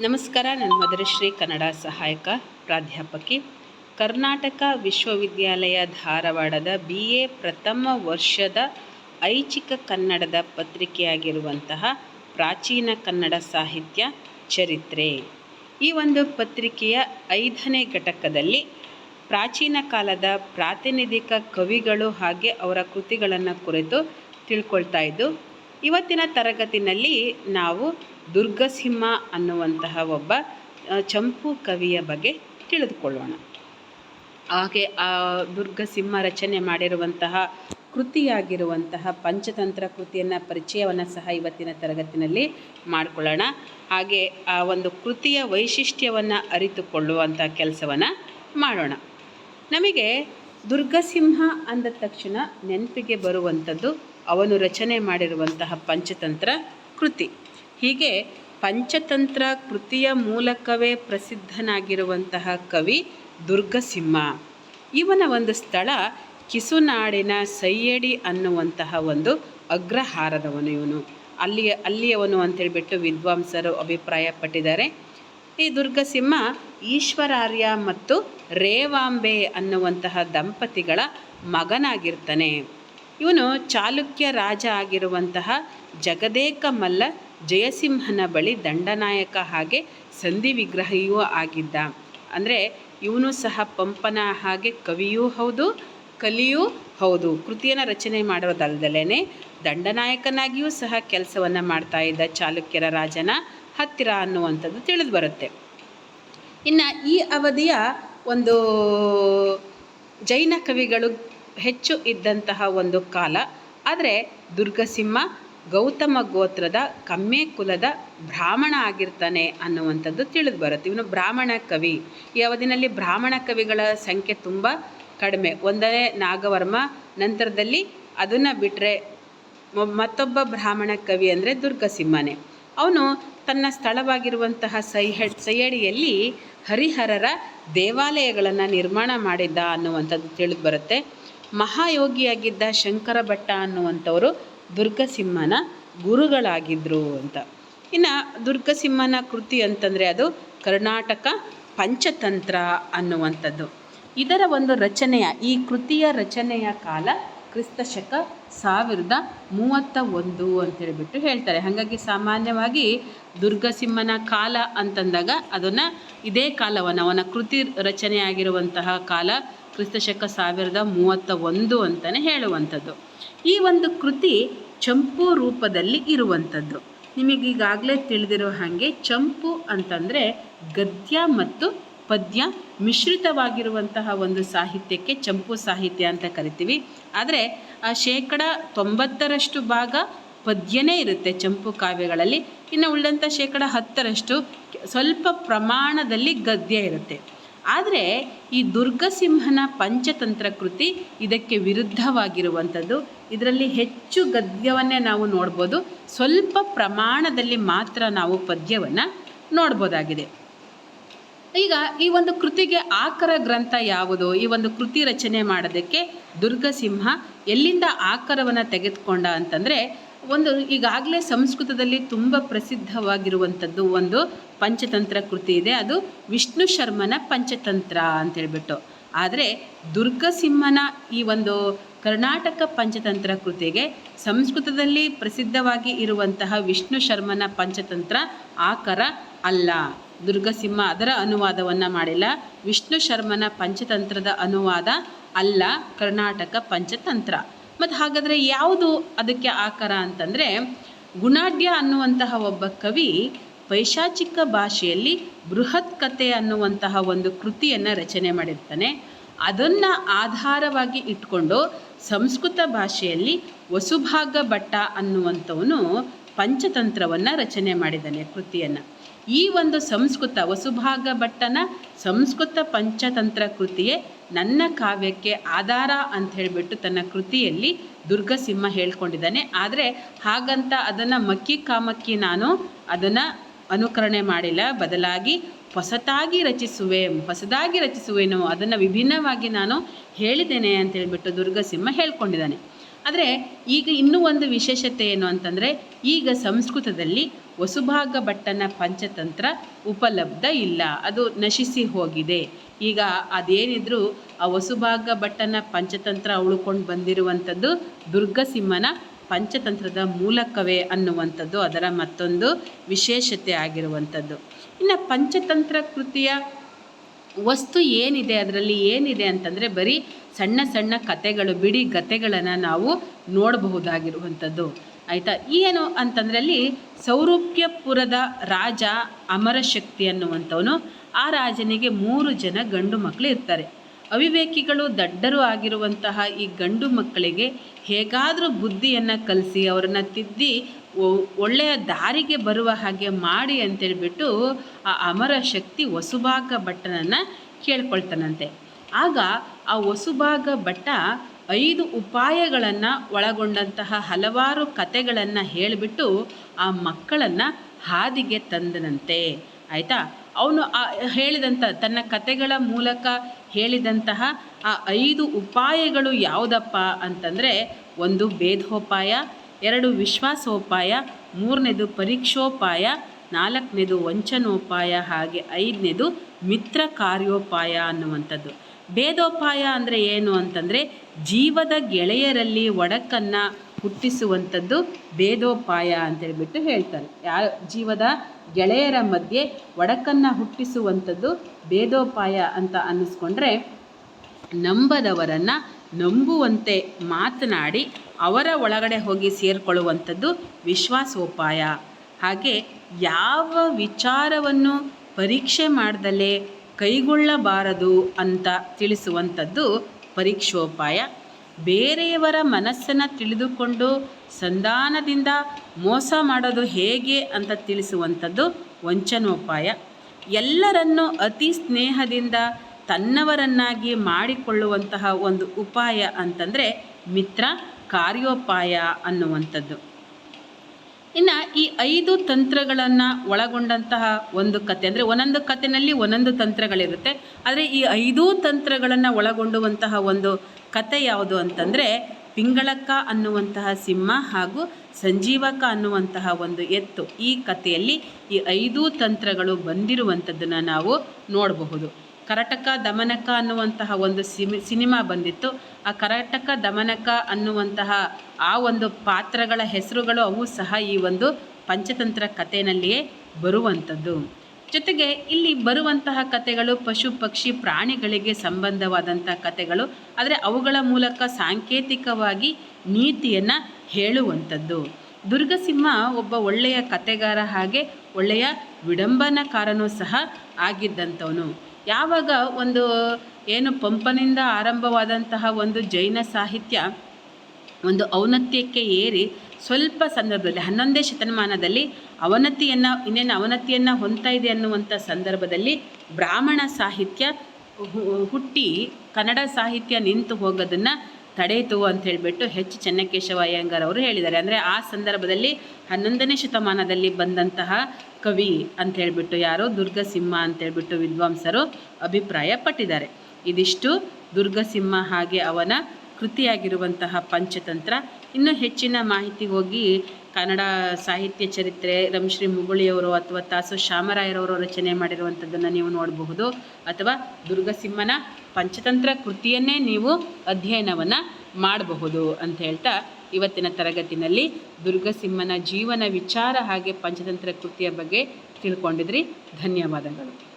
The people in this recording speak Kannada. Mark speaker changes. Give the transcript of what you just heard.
Speaker 1: ನಮಸ್ಕಾರ, ನನ್ನ ಮಧುರಶ್ರೀ ಕನ್ನಡ ಸಹಾಯಕ ಪ್ರಾಧ್ಯಾಪಕಿ. ಕರ್ನಾಟಕ ವಿಶ್ವವಿದ್ಯಾಲಯ ಧಾರವಾಡದ ಬಿ ಎ ಪ್ರಥಮ ವರ್ಷದ ಐಚ್ಛಿಕ ಕನ್ನಡದ ಪತ್ರಿಕೆಯಾಗಿರುವಂತಹ ಪ್ರಾಚೀನ ಕನ್ನಡ ಸಾಹಿತ್ಯ ಚರಿತ್ರೆ. ಈ ಒಂದು ಪತ್ರಿಕೆಯ ಐದನೇ ಘಟಕದಲ್ಲಿ ಪ್ರಾಚೀನ ಕಾಲದ ಪ್ರಾತಿನಿಧಿಕ ಕವಿಗಳು ಹಾಗೆ ಅವರ ಕೃತಿಗಳನ್ನು ಕುರಿತು ತಿಳ್ಕೊಳ್ತಾ ಇದ್ದು ಇವತ್ತಿನ ತರಗತಿನಲ್ಲಿ ನಾವು ದುರ್ಗಸಿಂಹ ಅನ್ನುವಂತಹ ಒಬ್ಬ ಚಂಪು ಕವಿಯ ಬಗ್ಗೆ ತಿಳಿದುಕೊಳ್ಳೋಣ. ಹಾಗೆ, ಆ, ದುರ್ಗಸಿಂಹ ರಚನೆ ಮಾಡಿರುವಂತಹ, ಕೃತಿಯಾಗಿರುವಂತಹ ಪಂಚತಂತ್ರ ಕೃತಿಯನ್ನು ಪರಿಚಯವನ್ನು ಸಹ ಇವತ್ತಿನ ತರಗತಿನಲ್ಲಿ ಮಾಡಿಕೊಳ್ಳೋಣ. ಹಾಗೆ, ಆ, ಒಂದು ಕೃತಿಯ ವೈಶಿಷ್ಟ್ಯವನ್ನು ಅರಿತುಕೊಳ್ಳುವಂಥ ಕೆಲಸವನ್ನು ಮಾಡೋಣ. ನಮಗೆ ದುರ್ಗಸಿಂಹ ಅಂದ ತಕ್ಷಣ ನೆನಪಿಗೆ ಬರುವಂಥದ್ದು ಅವನು ರಚನೆ ಮಾಡಿರುವಂತಹ ಪಂಚತಂತ್ರ ಕೃತಿ. ಹೀಗೆ ಪಂಚತಂತ್ರ ಕೃತಿಯ ಮೂಲಕವೇ ಪ್ರಸಿದ್ಧನಾಗಿರುವಂತಹ ಕವಿ ದುರ್ಗಸಿಂಹ. ಇವನ ಒಂದು ಸ್ಥಳ ಕಿಸುನಾಡಿನ ಸೈಯಡಿ ಅನ್ನುವಂತಹ ಒಂದು ಅಗ್ರಹಾರದವನು ಇವನು. ಅಲ್ಲಿಯ, ಅಲ್ಲಿಯವನು ಅಂತೇಳ್ಬಿಟ್ಟು ವಿದ್ವಾಂಸರು ಅಭಿಪ್ರಾಯಪಟ್ಟಿದ್ದಾರೆ. ಈ ದುರ್ಗಸಿಂಹ ಈಶ್ವರಾರ್ಯ ಮತ್ತು ರೇವಾಂಬೆ ಅನ್ನುವಂತಹ ದಂಪತಿಗಳ ಮಗನಾಗಿರ್ತಾನೆ. ಇವನು ಚಾಲುಕ್ಯ ರಾಜ ಆಗಿರುವಂತಹ ಜಗದೇಕ ಮಲ್ಲ ಜಯಸಿಂಹನ ಬಳಿ ದಂಡನಾಯಕ ಹಾಗೆ ಸಂಧಿ ವಿಗ್ರಹಿಯೂ ಆಗಿದ್ದ. ಅಂದರೆ ಇವನು ಸಹ ಪಂಪನ ಹಾಗೆ ಕವಿಯೂ ಹೌದು, ಕಲಿಯೂ ಹೌದು. ಕೃತಿಯನ್ನು ರಚನೆ ಮಾಡೋದಲ್ದಲೇ ದಂಡನಾಯಕನಾಗಿಯೂ ಸಹ ಕೆಲಸವನ್ನು ಮಾಡ್ತಾ ಇದ್ದ ಚಾಲುಕ್ಯರ ರಾಜನ ಹತ್ತಿರ ಅನ್ನುವಂಥದ್ದು ತಿಳಿದು ಬರುತ್ತೆ ಇನ್ನು ಈ ಅವಧಿಯ ಒಂದು ಜೈನ ಕವಿಗಳು ಹೆಚ್ಚು ಇದ್ದಂತಹ ಒಂದು ಕಾಲ. ಆದರೆ ದುರ್ಗಸಿಂಹ ಗೌತಮ ಗೋತ್ರದ ಕಮ್ಮೆ ಕುಲದ ಬ್ರಾಹ್ಮಣ ಆಗಿರ್ತಾನೆ ಅನ್ನುವಂಥದ್ದು ತಿಳಿದು ಬರುತ್ತೆ. ಇವನು ಬ್ರಾಹ್ಮಣ ಕವಿ. ಈ ಅವಧಿನಲ್ಲಿ ಬ್ರಾಹ್ಮಣ ಕವಿಗಳ ಸಂಖ್ಯೆ ತುಂಬ ಕಡಿಮೆ. ಒಂದನೇ ನಾಗವರ್ಮ, ನಂತರದಲ್ಲಿ ಅದನ್ನು ಬಿಟ್ಟರೆ ಮತ್ತೊಬ್ಬ ಬ್ರಾಹ್ಮಣ ಕವಿ ಅಂದರೆ ದುರ್ಗಸಿಂಹನೇ. ಅವನು ತನ್ನ ಸ್ಥಳವಾಗಿರುವಂತಹ ಸೈಹಡ್, ಸೈಯಡಿಯಲ್ಲಿ ಹರಿಹರರ ದೇವಾಲಯಗಳನ್ನು ನಿರ್ಮಾಣ ಮಾಡಿದ್ದ ಅನ್ನುವಂಥದ್ದು ತಿಳಿದು ಬರುತ್ತೆ. ಮಹಾಯೋಗಿಯಾಗಿದ್ದ ಶಂಕರ ಭಟ್ಟ ಅನ್ನುವಂಥವರು ದುರ್ಗಸಿಂಹನ ಗುರುಗಳಾಗಿದ್ದರು ಅಂತ. ಇನ್ನು ದುರ್ಗಸಿಂಹನ ಕೃತಿ ಅಂತಂದರೆ ಅದು ಕರ್ನಾಟಕ ಪಂಚತಂತ್ರ ಅನ್ನುವಂಥದ್ದು. ಇದರ ಒಂದು ರಚನೆಯ, ಈ ಕೃತಿಯ ರಚನೆಯ ಕಾಲ ಕ್ರಿಸ್ತಶಕ ಸಾವಿರದ ಮೂವತ್ತ ಒಂದು ಅಂತೇಳಿಬಿಟ್ಟು ಹೇಳ್ತಾರೆ. ಹಾಗಾಗಿ ಸಾಮಾನ್ಯವಾಗಿ ದುರ್ಗಸಿಂಹನ ಕಾಲ ಅಂತಂದಾಗ ಅದನ್ನು ಇದೇ ಕಾಲವನ್ನು, ಅವನ ಕೃತಿ ರಚನೆಯಾಗಿರುವಂತಹ ಕಾಲ ಕ್ರಿಸ್ತ ಶಕ ಸಾವಿರದ ಮೂವತ್ತ ಒಂದು ಅಂತಲೇ ಹೇಳುವಂಥದ್ದು. ಈ ಒಂದು ಕೃತಿ ಚಂಪು ರೂಪದಲ್ಲಿ ಇರುವಂಥದ್ದು. ನಿಮಗೀಗಾಗಲೇ ತಿಳಿದಿರೋ ಹಾಗೆ ಚಂಪು ಅಂತಂದರೆ ಗದ್ಯ ಮತ್ತು ಪದ್ಯ ಮಿಶ್ರಿತವಾಗಿರುವಂತಹ ಒಂದು ಸಾಹಿತ್ಯಕ್ಕೆ ಚಂಪು ಸಾಹಿತ್ಯ ಅಂತ ಕರಿತೀವಿ. ಆದರೆ ಆ ಶೇಕಡ ತೊಂಬತ್ತರಷ್ಟು ಭಾಗ ಪದ್ಯನೇ ಇರುತ್ತೆ ಚಂಪು ಕಾವ್ಯಗಳಲ್ಲಿ. ಇನ್ನು ಉಳಿದಂಥ ಶೇಕಡ ಹತ್ತರಷ್ಟು ಸ್ವಲ್ಪ ಪ್ರಮಾಣದಲ್ಲಿ ಗದ್ಯ ಇರುತ್ತೆ. ಆದರೆ ಈ ದುರ್ಗಸಿಂಹನ ಪಂಚತಂತ್ರ ಕೃತಿ ಇದಕ್ಕೆ ವಿರುದ್ಧವಾಗಿರುವಂಥದ್ದು. ಇದರಲ್ಲಿ ಹೆಚ್ಚು ಗದ್ಯವನ್ನೇ ನಾವು ನೋಡ್ಬೋದು. ಸ್ವಲ್ಪ ಪ್ರಮಾಣದಲ್ಲಿ ಮಾತ್ರ ನಾವು ಪದ್ಯವನ್ನು ನೋಡ್ಬೋದಾಗಿದೆ. ಈಗ ಈ ಒಂದು ಕೃತಿಗೆ ಆಕರ ಗ್ರಂಥ ಯಾವುದು? ಈ ಒಂದು ಕೃತಿ ರಚನೆ ಮಾಡೋದಕ್ಕೆ ದುರ್ಗಸಿಂಹ ಎಲ್ಲಿಂದ ಆಕರವನ್ನು ತೆಗೆದುಕೊಂಡ ಅಂತಂದರೆ ಒಂದು ಈಗಾಗಲೇ ಸಂಸ್ಕೃತದಲ್ಲಿ ತುಂಬ ಪ್ರಸಿದ್ಧವಾಗಿರುವಂಥದ್ದು ಒಂದು ಪಂಚತಂತ್ರ ಕೃತಿ ಇದೆ. ಅದು ವಿಷ್ಣು ಶರ್ಮನ ಪಂಚತಂತ್ರ ಅಂತ ಹೇಳ್ಬಿಟ್ಟು. ಆದರೆ ದುರ್ಗಸಿಂಹನ ಈ ಒಂದು ಕರ್ನಾಟಕ ಪಂಚತಂತ್ರ ಕೃತಿಗೆ ಸಂಸ್ಕೃತದಲ್ಲಿ ಪ್ರಸಿದ್ಧವಾಗಿ ಇರುವಂತಹ ವಿಷ್ಣು ಶರ್ಮನ ಪಂಚತಂತ್ರ ಆಕರ ಅಲ್ಲ. ದುರ್ಗಸಿಂಹ ಅದರ ಅನುವಾದವನ್ನು ಮಾಡಿಲ್ಲ. ವಿಷ್ಣು ಶರ್ಮನ ಪಂಚತಂತ್ರದ ಅನುವಾದ ಅಲ್ಲ ಕರ್ನಾಟಕ ಪಂಚತಂತ್ರ. ಮತ್ತು ಹಾಗಾದರೆ ಯಾವುದು ಅದಕ್ಕೆ ಆಕಾರ ಅಂತಂದರೆ ಗುಣಾಢ್ಯ ಅನ್ನುವಂತಹ ಒಬ್ಬ ಕವಿ ಪೈಶಾಚಿಕ ಭಾಷೆಯಲ್ಲಿ ಬೃಹತ್ ಕತೆ ಅನ್ನುವಂತಹ ಒಂದು ಕೃತಿಯನ್ನು ರಚನೆ ಮಾಡಿರ್ತಾನೆ. ಅದನ್ನು ಆಧಾರವಾಗಿ ಇಟ್ಕೊಂಡು ಸಂಸ್ಕೃತ ಭಾಷೆಯಲ್ಲಿ ವಸುಭಾಗ ಭಟ್ಟ ಅನ್ನುವಂಥವನು ಪಂಚತಂತ್ರವನ್ನು ರಚನೆ ಮಾಡಿದ್ದಾನೆ ಕೃತಿಯನ್ನು. ಈ ಒಂದು ಸಂಸ್ಕೃತ ವಸುಭಾಗ ಭಟ್ಟನ ಸಂಸ್ಕೃತ ಪಂಚತಂತ್ರ ಕೃತಿಯೇ ನನ್ನ ಕಾವ್ಯಕ್ಕೆ ಆಧಾರ ಅಂತ ಹೇಳಿಬಿಟ್ಟು ತನ್ನ ಕೃತಿಯಲ್ಲಿ ದುರ್ಗಸಿಂಹ ಹೇಳ್ಕೊಂಡಿದ್ದಾನೆ. ಆದರೆ ಹಾಗಂತ ಅದನ್ನು ಮಕ್ಕಿ ಕಾಮಕ್ಕಿ ನಾನು ಅದನ್ನು ಅನುಕರಣೆ ಮಾಡಿಲ್ಲ. ಬದಲಾಗಿ ಹೊಸತಾಗಿ ರಚಿಸುವೆ, ಹೊಸದಾಗಿ ರಚಿಸುವೆನು ಅದನ್ನು ವಿಭಿನ್ನವಾಗಿ ನಾನು ಹೇಳಿದ್ದೇನೆ ಅಂತ ಹೇಳಿಬಿಟ್ಟು ದುರ್ಗಸಿಂಹ ಹೇಳ್ಕೊಂಡಿದ್ದಾನೆ. ಆದರೆ ಈಗ ಇನ್ನೂ ಒಂದು ವಿಶೇಷತೆ ಏನು ಅಂತಂದರೆ ಈಗ ಸಂಸ್ಕೃತದಲ್ಲಿ ವಸುಭಾಗ ಭಟ್ಟನ ಪಂಚತಂತ್ರ ಉಪಲಬ್ಧ ಇಲ್ಲ. ಅದು ನಶಿಸಿ ಹೋಗಿದೆ. ಈಗ ಅದೇನಿದ್ರು ಆ ವಸುಭಾಗ ಭಟ್ಟನ ಪಂಚತಂತ್ರ ಉಳ್ಕೊಂಡು ಬಂದಿರುವಂಥದ್ದು ದುರ್ಗಸಿಂಹನ ಪಂಚತಂತ್ರದ ಮೂಲಕವೇ ಅನ್ನುವಂಥದ್ದು. ಅದರ ಮತ್ತೊಂದು ವಿಶೇಷತೆ ಆಗಿರುವಂಥದ್ದು. ಇನ್ನು ಪಂಚತಂತ್ರ ಕೃತಿಯ ವಸ್ತು ಏನಿದೆ, ಅದರಲ್ಲಿ ಏನಿದೆ ಅಂತಂದರೆ ಬರೀ ಸಣ್ಣ ಸಣ್ಣ ಕತೆಗಳು ಬಿಡಿ ಗತೆಗಳನ್ನು ನಾವು ನೋಡಬಹುದಾಗಿರುವಂಥದ್ದು. ಆಯಿತಾ? ಏನು ಅಂತಂದ್ರೆ ಅಲ್ಲಿ ಸೌರೂಪ್ಯಪುರದ ರಾಜ ಅಮರಶಕ್ತಿ ಅನ್ನುವಂಥವನು. ಆ ರಾಜನಿಗೆ ಮೂರು ಜನ ಗಂಡು ಮಕ್ಕಳು ಇರ್ತಾರೆ. ಅವಿವೇಕಿಗಳು ದಡ್ಡರು ಆಗಿರುವಂತಹ ಈ ಗಂಡು ಮಕ್ಕಳಿಗೆ ಹೇಗಾದರೂ ಬುದ್ಧಿಯನ್ನು ಕಲಿಸಿ ಅವರನ್ನು ತಿದ್ದಿ ಒಳ್ಳೆಯ ದಾರಿಗೆ ಬರುವ ಹಾಗೆ ಮಾಡಿ ಅಂತೇಳ್ಬಿಟ್ಟು ಆ ಅಮರ ಶಕ್ತಿ ವಸುಭಾಗ ಭಟ್ಟನನ್ನು ಕೇಳ್ಕೊಳ್ತಾನಂತೆ. ಆಗ ಆ ವಸುಭಾಗ ಭಟ್ಟ ಐದು ಉಪಾಯಗಳನ್ನು ಒಳಗೊಂಡಂತಹ ಹಲವಾರು ಕತೆಗಳನ್ನು ಹೇಳಿಬಿಟ್ಟು ಆ ಮಕ್ಕಳನ್ನು ಹಾದಿಗೆ ತಂದನಂತೆ. ಆಯಿತಾ? ಅವನು ಆ ಹೇಳಿದಂಥ ತನ್ನ ಕತೆಗಳ ಮೂಲಕ ಹೇಳಿದಂತಹ ಆ ಐದು ಉಪಾಯಗಳು ಯಾವುದಪ್ಪ ಅಂತಂದರೆ, ಒಂದು ಭೇದೋಪಾಯ, ಎರಡು ವಿಶ್ವಾಸೋಪಾಯ, ಮೂರನೇದು ಪರೀಕ್ಷೋಪಾಯ, ನಾಲ್ಕನೇದು ವಂಚನೋಪಾಯ, ಹಾಗೆ ಐದನೇದು ಮಿತ್ರ ಕಾರ್ಯೋಪಾಯ ಅನ್ನುವಂಥದ್ದು. ಭೇದೋಪಾಯ ಅಂದರೆ ಏನು ಅಂತಂದರೆ ಜೀವದ ಗೆಳೆಯರಲ್ಲಿ ಒಡಕನ್ನು ಹುಟ್ಟಿಸುವಂಥದ್ದು ಭೇದೋಪಾಯ ಅಂತೇಳ್ಬಿಟ್ಟು ಹೇಳ್ತಾರೆ. ಯಾ ಜೀವದ ಗೆಳೆಯರ ಮಧ್ಯೆ ಒಡಕನ್ನು ಹುಟ್ಟಿಸುವಂಥದ್ದು ಭೇದೋಪಾಯ ಅಂತ ಅನ್ನಿಸ್ಕೊಂಡ್ರೆ ನಂಬದವರನ್ನು ನಂಬುವಂತೆ ಮಾತನಾಡಿ ಅವರ ಒಳಗಡೆ ಹೋಗಿ ಸೇರಿಕೊಳ್ಳುವಂಥದ್ದು ವಿಶ್ವಾಸೋಪಾಯ. ಹಾಗೆ ಯಾವ ವಿಚಾರವನ್ನು ಪರೀಕ್ಷೆ ಮಾಡ್ದಲೇ ಕೈಗೊಳ್ಳಬಾರದು ಅಂತ ತಿಳಿಸುವಂಥದ್ದು ಪರೀಕ್ಷೋಪಾಯ. ಬೇರೆಯವರ ಮನಸ್ಸನ್ನು ತಿಳಿದುಕೊಂಡು ಸಂಧಾನದಿಂದ ಮೋಸ ಮಾಡೋದು ಹೇಗೆ ಅಂತ ತಿಳಿಸುವಂಥದ್ದು ವಂಚನೋಪಾಯ. ಎಲ್ಲರನ್ನು ಅತಿ ಸ್ನೇಹದಿಂದ ತನ್ನವರನ್ನಾಗಿ ಮಾಡಿಕೊಳ್ಳುವಂತಹ ಒಂದು ಉಪಾಯ ಅಂತಂದರೆ ಮಿತ್ರ ಕಾರ್ಯೋಪಾಯ ಅನ್ನುವಂಥದ್ದು. ಇನ್ನು ಈ ಐದು ತಂತ್ರಗಳನ್ನು ಒಳಗೊಂಡಂತಹ ಒಂದು ಕತೆ, ಅಂದರೆ ಒಂದೊಂದು ಕಥೆನಲ್ಲಿ ಒಂದೊಂದು ತಂತ್ರಗಳಿರುತ್ತೆ. ಆದರೆ ಈ ಐದೂ ತಂತ್ರಗಳನ್ನು ಒಳಗೊಂಡುವಂತಹ ಒಂದು ಕತೆ ಯಾವುದು ಅಂತಂದರೆ ಪಿಂಗಳಕ್ಕ ಅನ್ನುವಂತಹ ಸಿಂಹ ಹಾಗೂ ಸಂಜೀವಕ ಅನ್ನುವಂತಹ ಒಂದು ಎತ್ತು. ಈ ಕಥೆಯಲ್ಲಿ ಈ ಐದೂ ತಂತ್ರಗಳು ಬಂದಿರುವಂಥದ್ದನ್ನು ನಾವು ನೋಡಬಹುದು. ಕರಟಕ ದಮನಕ ಅನ್ನುವಂತಹ ಒಂದು ಸಿಮಿ, ಸಿನಿಮಾ ಬಂದಿತ್ತು. ಆ ಕರಟಕ ದಮನಕ ಅನ್ನುವಂತಹ ಆ ಒಂದು ಪಾತ್ರಗಳ ಹೆಸರುಗಳು ಅವು ಸಹ ಈ ಒಂದು ಪಂಚತಂತ್ರ ಕಥೆಯಲ್ಲಿಯೇ ಬರುವಂಥದ್ದು. ಜೊತೆಗೆ ಇಲ್ಲಿ ಬರುವಂತಹ ಕಥೆಗಳು ಪಶು, ಪಕ್ಷಿ, ಪ್ರಾಣಿಗಳಿಗೆ ಸಂಬಂಧವಾದಂಥ ಕಥೆಗಳು, ಆದರೆ ಅವುಗಳ ಮೂಲಕ ಸಾಂಕೇತಿಕವಾಗಿ ನೀತಿಯನ್ನು ಹೇಳುವಂಥದ್ದು. ದುರ್ಗಸಿಂಹ ಒಬ್ಬ ಒಳ್ಳೆಯ ಕತೆಗಾರ ಹಾಗೆ ಒಳ್ಳೆಯ ವಿಡಂಬನಕಾರನೂ ಸಹ ಆಗಿದ್ದಂಥವನು. ಯಾವಾಗ ಒಂದು ಏನು ಪಂಪನಿಂದ ಆರಂಭವಾದಂತಹ ಒಂದು ಜೈನ ಸಾಹಿತ್ಯ ಒಂದು ಔನ್ನತ್ಯಕ್ಕೆ ಏರಿ ಸ್ವಲ್ಪ ಸಂದರ್ಭದಲ್ಲಿ, ಹನ್ನೊಂದನೇ ಶತಮಾನದಲ್ಲಿ ಅವನತಿಯನ್ನು, ಇನ್ನೇನು ಅವನತಿಯನ್ನು ಹೊಂದ್ತಾ ಇದೆ ಅನ್ನುವಂಥ ಸಂದರ್ಭದಲ್ಲಿ ಬ್ರಾಹ್ಮಣ ಸಾಹಿತ್ಯ ಹುಟ್ಟಿ ಕನ್ನಡ ಸಾಹಿತ್ಯ ನಿಂತು ಹೋಗೋದನ್ನು ತಡೆಯಿತು ಅಂತ ಹೇಳಿಬಿಟ್ಟು ಹೆಚ್ಚು ಚೆನ್ನಕೇಶವ ಅಯ್ಯಂಗಾರ್ ಅವರು ಹೇಳಿದ್ದಾರೆ. ಅಂದರೆ ಆ ಸಂದರ್ಭದಲ್ಲಿ ಹನ್ನೊಂದನೇ ಶತಮಾನದಲ್ಲಿ ಬಂದಂತಹ ಕವಿ ಅಂತ ಹೇಳಿಬಿಟ್ಟು ಯಾರು? ದುರ್ಗಸಿಂಹ ಅಂತ ಹೇಳಿಬಿಟ್ಟು ವಿದ್ವಾಂಸರು ಅಭಿಪ್ರಾಯ ಪಟ್ಟಿದ್ದಾರೆ ಇದಿಷ್ಟು ದುರ್ಗಸಿಂಹ ಹಾಗೆ ಅವನ ಕೃತಿಯಾಗಿರುವಂತಹ ಪಂಚತಂತ್ರ. ಇನ್ನೂ ಹೆಚ್ಚಿನ ಮಾಹಿತಿ ಹೋಗಿ ಕನ್ನಡ ಸಾಹಿತ್ಯ ಚರಿತ್ರೆ ರಮಶ್ರೀ ಮುಗುಳಿಯವರು ಅಥವಾ ತಾಸು ಶ್ಯಾಮರಾಯರವರು ರಚನೆ ಮಾಡಿರುವಂಥದ್ದನ್ನು ನೀವು ನೋಡಬಹುದು. ಅಥವಾ ದುರ್ಗಸಿಂಹನ ಪಂಚತಂತ್ರ ಕೃತಿಯನ್ನೇ ನೀವು ಅಧ್ಯಯನವನ್ನು ಮಾಡಬಹುದು ಅಂತ ಹೇಳ್ತಾ ಇವತ್ತಿನ ತರಗತಿನಲ್ಲಿ ದುರ್ಗಸಿಂಹನ ಜೀವನ ವಿಚಾರ ಹಾಗೆ ಪಂಚತಂತ್ರ ಕೃತಿಯ ಬಗ್ಗೆ ತಿಳ್ಕೊಂಡಿದ್ರಿ. ಧನ್ಯವಾದಗಳು.